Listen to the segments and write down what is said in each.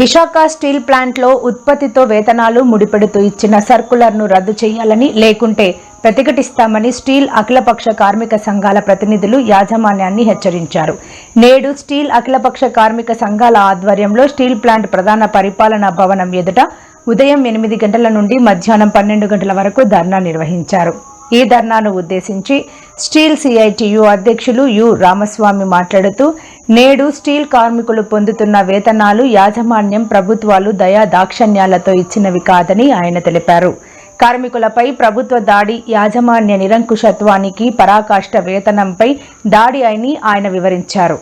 Visakha steel ప్లాంట్లో ఉత్పత్తితో వేతనాలు ముడిపెడుతూ ఇచ్చిన సర్కులర్ను రద్దు చేయాలని లేకుంటే ప్రతిఘటిస్తామని స్టీల్ అఖిలపక్ష కార్మిక సంఘాల ప్రతినిధులు యాజమాన్యాన్ని హెచ్చరించారు. నేడు స్టీల్ అఖిలపక్ష కార్మిక సంఘాల ఆధ్వర్యంలో స్టీల్ ప్లాంట్ ప్రధాన పరిపాలనా భవనం ఎదుట ఉదయం ఎనిమిది గంటల నుండి మధ్యాహ్నం పన్నెండు గంటల వరకు ధర్నా నిర్వహించారు. ఈ ధర్నాను ఉద్దేశించి స్టీల్ సిఐటియు అధ్యక్షులు యు రామస్వామి మాట్లాడుతూ నేడు స్టీల్ కార్మికులు పొందుతున్న వేతనాలు యాజమాన్యం ప్రభుత్వాలు దయా దాక్షణ్యాలతో ఇచ్చినవి కాదని ఆయన తెలిపారు. కార్మికులపై ప్రభుత్వ దాడి యాజమాన్య నిరంకుశత్వానికి పరాకాష్ట వేతనంపై దాడి అని ఆయన వివరించారు.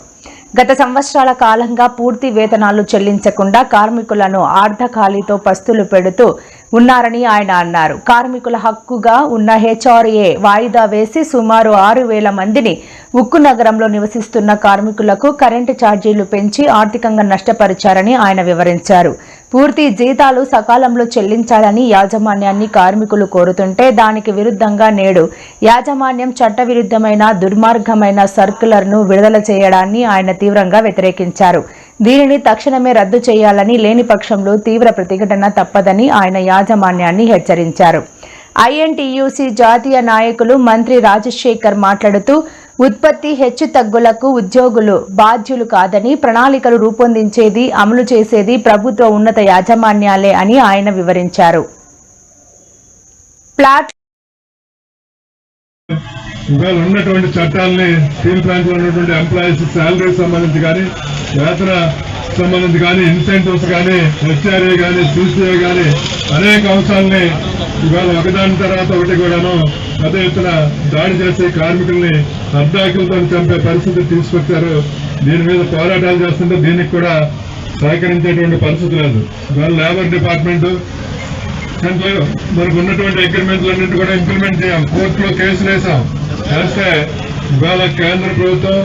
గత సంవత్సరాల కాలంగా పూర్తి వేతనాలు చెల్లించకుండా కార్మికులను ఆర్ధకాలితో పస్తులు పెడుతూ ఉన్నారని ఆయన అన్నారు. కార్మికుల హక్కుగా ఉన్న హెచ్ఆర్ఏ వాయిదా వేసి సుమారు ఆరు వేల మందిని ఉక్కు నగరంలో నివసిస్తున్న కార్మికులకు కరెంటు ఛార్జీలు పెంచి ఆర్థికంగా నష్టపరిచారని ఆయన వివరించారు. పూర్తి జీతాలు సకాలంలో చెల్లించాలని యాజమాన్యాన్ని కార్మికులు కోరుతుంటే దానికి విరుద్ధంగా నేడు యాజమాన్యం చట్టవిరుద్ధమైన దుర్మార్గమైన సర్కులర్ను విడుదల చేయడాన్ని ఆయన తీవ్రంగా వ్యతిరేకించారు. దీనిని తక్షణమే రద్దు చేయాలని లేని పక్షంలో తీవ్ర ప్రతిఘటన తప్పదని ఆయన యాజమాన్యాన్ని హెచ్చరించారు. ఐఎన్టీయూసీ జాతీయ నాయకులు మంత్రి రాజశేఖర్ మాట్లాడుతూ ఉత్పత్తి హెచ్చు తగ్గులకు ఉద్యోగులు బాధ్యులు కాదని ప్రణాళికలు రూపొందించేది అమలు చేసేది ప్రభుత్వ ఉన్నత యాజమాన్యాలే అని ఆయన వివరించారు. ప్లాట్ ఇవాళ ఉన్నటువంటి చట్టాలని స్టీల్ ప్లాంట్లో ఉన్నటువంటి ఎంప్లాయీస్ శాలరీ సంబంధించి కానీ వేతన సంబంధించి కానీ ఇన్సెంటివ్స్ కానీ హెచ్ఆర్ఏ కానీ సిసిఏ కానీ అనేక అంశాలని ఇవాళ ఒకదాని తర్వాత ఒకటి కూడాను పెద్ద ఎత్తున దాడి చేసే కార్మికుల్ని అర్ధాకులతో చంపే పరిస్థితి తీసుకొచ్చారు. దీని మీద పోరాటాలు చేస్తుంటే దీనికి కూడా సహకరించేటువంటి పరిస్థితి లేదు. ఇవాళ లేబర్ డిపార్ట్మెంట్ దాంట్లో మనకు ఉన్నటువంటి అగ్రిమెంట్లన్నింటి కూడా ఇంప్లిమెంట్ చేయాం కోర్టులో కేసులు వేసాం వేస్తే ఇవాళ కేంద్ర ప్రభుత్వం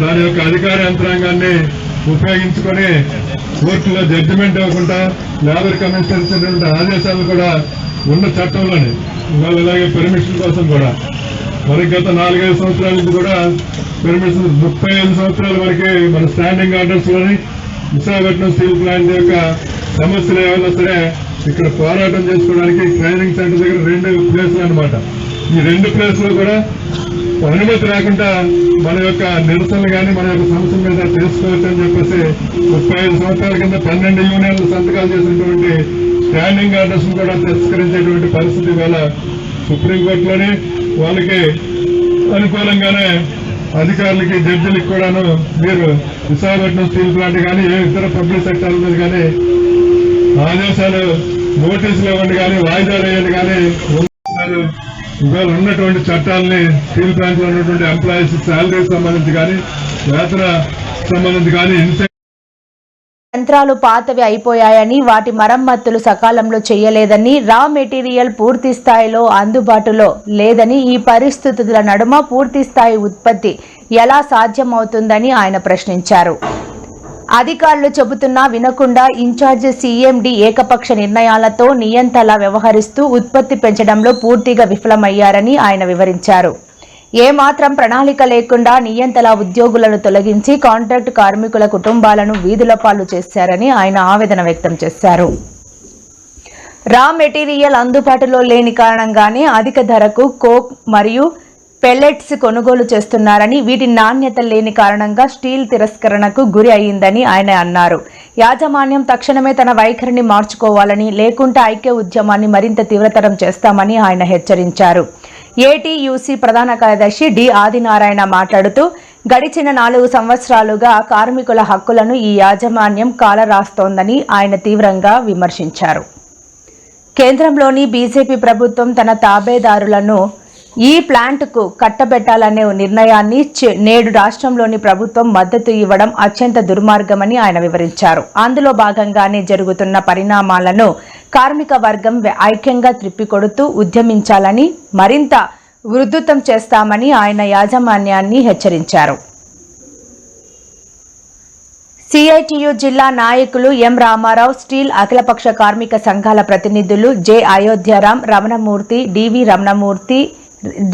దాని యొక్క అధికార యంత్రాంగాన్ని ఉపయోగించుకొని కోర్టులో జడ్జిమెంట్ ఇవ్వకుండా లేబర్ కమిషన్ ఇచ్చినటువంటి ఆదేశాలు కూడా ఉన్న చట్టంలోనే. ఇవాళ ఇలాగే పర్మిషన్ కోసం కూడా మరి గత నాలుగైదు సంవత్సరాల నుంచి కూడా పెర్మిషన్ ముప్పై ఐదు సంవత్సరాల వరకే మన స్టాండింగ్ ఆర్డర్స్లోని విశాఖపట్నం స్టీల్ ప్లాంట్ యొక్క సమస్యలు ఏమైనా సరే ఇక్కడ పోరాటం చేసుకోవడానికి ట్రైనింగ్ సెంటర్ దగ్గర రెండు ప్లేసులు అన్నమాట. ఈ రెండు ప్లేసులు కూడా అనుమతి లేకుండా మన యొక్క నిరసనలు కానీ మన యొక్క సమస్య మీద తెలుసుకోవచ్చు అని చెప్పేసి ముప్పై ఐదు సంవత్సరాల కింద పన్నెండు యూనియన్లు సంతకాలు చేసినటువంటి స్టాండింగ్ ఆర్డర్స్ కూడా తిరస్కరించేటువంటి పరిస్థితి వేళ సుప్రీంకోర్టులోనే వాళ్ళకి అనుకూలంగానే అధికారులకి జడ్జిలకు కూడాను మీరు విశాఖపట్నం స్టీల్ ప్లాంట్ కానీ ఏ ఇతర పబ్లిక్ సెక్టర్ మీద కానీ ఆదేశాలు నోటీసులు ఇవ్వండి కానీ వాయిదా వేయండి కానీ ఇవాళ ఉన్నటువంటి చట్టాలని స్టీల్ ప్లాంట్లో ఉన్నటువంటి ఎంప్లాయీస్ శాలరీ సంబంధించి కానీ వేతన సంబంధించి కానీ ఇన్సెంటివ్ యంత్రాలు పాతవి అయిపోయాయని వాటి మరమ్మతులు సకాలంలో చేయలేదని రా మెటీరియల్ పూర్తి స్థాయిలో అందుబాటులో లేదని ఈ పరిస్థితుల నడుమ పూర్తి స్థాయి ఉత్పత్తి ఎలా సాధ్యమవుతుందని ఆయన ప్రశ్నించారు. అధికారులు చెబుతున్నా వినకుండా ఇన్ఛార్జ్ సీఎండి ఏకపక్ష నిర్ణయాలతో నియంతలా వ్యవహరిస్తూ ఉత్పత్తి పెంచడంలో పూర్తిగా విఫలమయ్యారని ఆయన వివరించారు. ఏమాత్రం ప్రణాళిక లేకుండా నియంతలా ఉద్యోగులను తొలగించి కాంట్రాక్ట్ కార్మికుల కుటుంబాలను వీధుల పాలు చేశారని ఆయన ఆవేదన వ్యక్తం చేశారు. రా మెటీరియల్ అందుబాటులో లేని కారణంగానే అధిక ధరకు కోక్ మరియు పెల్లెట్స్ కొనుగోలు చేస్తున్నారని వీటి నాణ్యత లేని కారణంగా స్టీల్ తిరస్కరణకు గురి అయిందని ఆయన అన్నారు. యాజమాన్యం తక్షణమే తన వైఖరిని మార్చుకోవాలని లేకుంటే ఐక్య ఉద్యమాన్ని మరింత తీవ్రతరం చేస్తామని ఆయన హెచ్చరించారు. ఏటీయూసీ ప్రధాన కార్యదర్శి డి ఆదినారాయణ మాట్లాడుతూ గడిచిన నాలుగు సంవత్సరాలుగా కార్మికుల హక్కులను ఈ యాజమాన్యం కాలరాస్తోందని ఆయన తీవ్రంగా విమర్శించారు. కేంద్రంలోని బీజేపీ ప్రభుత్వం తన తాబేదారులను ఈ ప్లాంట్కు కట్టబెట్టాలనే నిర్ణయాన్ని నేడు రాష్ట్రంలోని ప్రభుత్వం మద్దతు ఇవ్వడం అత్యంత దుర్మార్గమని ఆయన వివరించారు. అందులో భాగంగానే జరుగుతున్న పరిణామాలను కార్మిక వర్గం ఐక్యంగా త్రిప్పికొడుతూ ఉద్యమించాలని మరింత ఉధృతం చేస్తామని ఆయన యాజమాన్యాన్ని హెచ్చరించారు. సిఐటియు జిల్లా నాయకులు ఎం రామారావు స్టీల్ అఖిలపక్ష కార్మిక సంఘాల ప్రతినిధులు J Ayodhyaram Ramanamurthy D V Ramanamurthy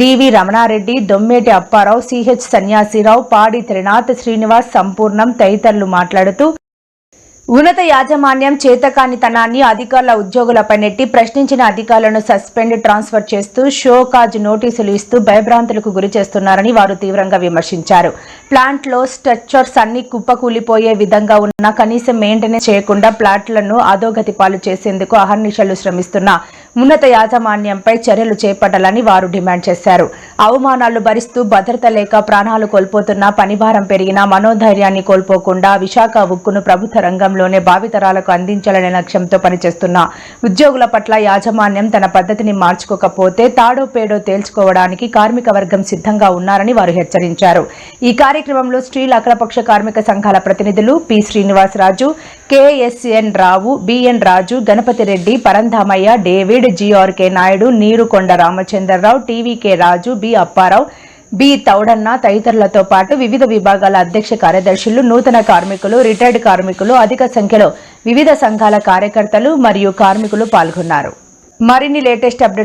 D V Ramana Reddy Dommeti Apparao CH Sanyasirao Padi Trinath Srinivas సంపూర్ణం తదితరులు మాట్లాడుతూ ఉన్నత యాజమాన్యం చేతకానితనాన్ని అధికారుల ఉద్యోగులపై నెట్టి ప్రశ్నించిన అధికారులను సస్పెండ్ ట్రాన్స్ఫర్ చేస్తూ షోకాజ్ నోటీసులు ఇస్తూ భయభ్రాంతులకు గురి చేస్తున్నారని వారు తీవ్రంగా విమర్శించారు. ప్లాంట్లో స్ట్రక్చర్స్ అన్ని కుప్పకూలిపోయే విధంగా ఉన్న కనీసం మెయింటెనెన్స్ చేయకుండా ప్లాంట్లను అధోగతి పాలు చేసేందుకు అహర్నిశలు శ్రమిస్తున్న ఉన్నత యాజమాన్యంపై చర్యలు చేపట్టాలని వారు డిమాండ్ చేశారు. అవమానాలు భరిస్తూ భద్రత లేక ప్రాణాలు కోల్పోతున్న పనిభారం పెరిగిన మనోధైర్యాన్ని కోల్పోకుండా విశాఖ ఉక్కును ప్రభుత్వ రంగంలోనే భావితరాలకు అందించాలనే లక్ష్యంతో పనిచేస్తున్న ఉద్యోగుల పట్ల యాజమాన్యం తన పద్ధతిని మార్చుకోకపోతే తాడో పేడో తేల్చుకోవడానికి కార్మిక వర్గం సిద్ధంగా ఉన్నారని వారు హెచ్చరించారు. ఈ కార్యక్రమంలో స్త్రీల అఖిలపక్ష కార్మిక సంఘాల ప్రతినిధులు P. Srinivasaraju K S N Rao B N Raju Ganapathi Reddy Parandhamayya David G R K Naidu Neerukonda Ramachandrarao T V K Raju B Apparao B Thoudanna తదితరులతో పాటు వివిధ విభాగాల అధ్యక్ష కార్యదర్శులు నూతన కార్మికులు రిటైర్డ్ కార్మికులు అధిక సంఖ్యలో వివిధ సంఘాల కార్యకర్తలు మరియు కార్మికులు పాల్గొన్నారు. మరిన్ని లేటెస్ట్ అప్డేట్స్